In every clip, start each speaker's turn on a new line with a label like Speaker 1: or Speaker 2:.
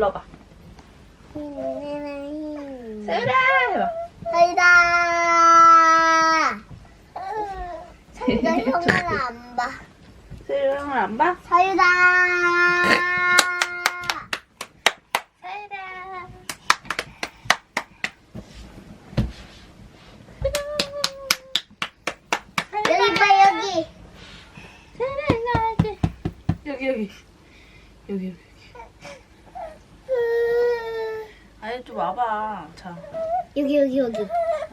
Speaker 1: 불러봐. 세율아 해봐.
Speaker 2: 사이다. 사이다 형을 안 봐.
Speaker 1: 세율 형을 안 봐? 세율아.
Speaker 2: 여기 봐
Speaker 1: 여기 여기 여기 여기 여기. 아니 좀 와봐. 자,
Speaker 2: 여기 여기 여기.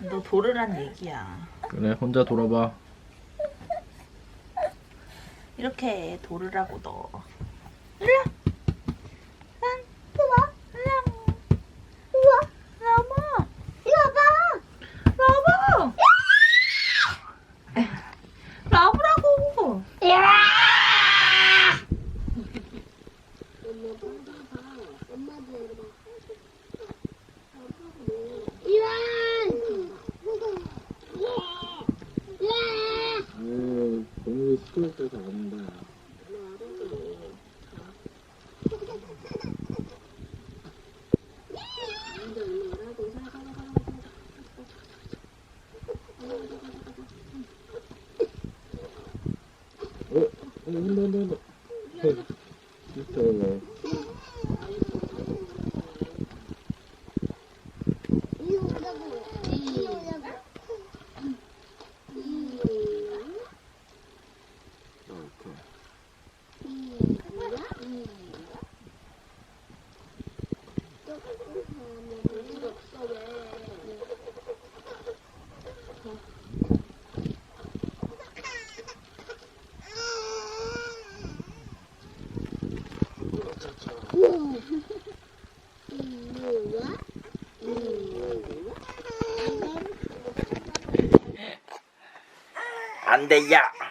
Speaker 1: 너 돌으란 얘기야.
Speaker 3: 그래 혼자 돌아봐
Speaker 1: 이렇게 돌으라고 너. 일로. 난
Speaker 2: 우와
Speaker 1: 일로.
Speaker 2: 우와
Speaker 1: 나와.
Speaker 2: 이거 봐.
Speaker 1: 나와. 나보라고.
Speaker 2: 야. 이완. 야.
Speaker 3: 아유 너무 시끄럽다서 안 온다 어? 어, 온다 온다 온다. 진짜
Speaker 2: 이거 보자고. 이거 보자고.
Speaker 3: 이렇게
Speaker 1: 안 돼, 야.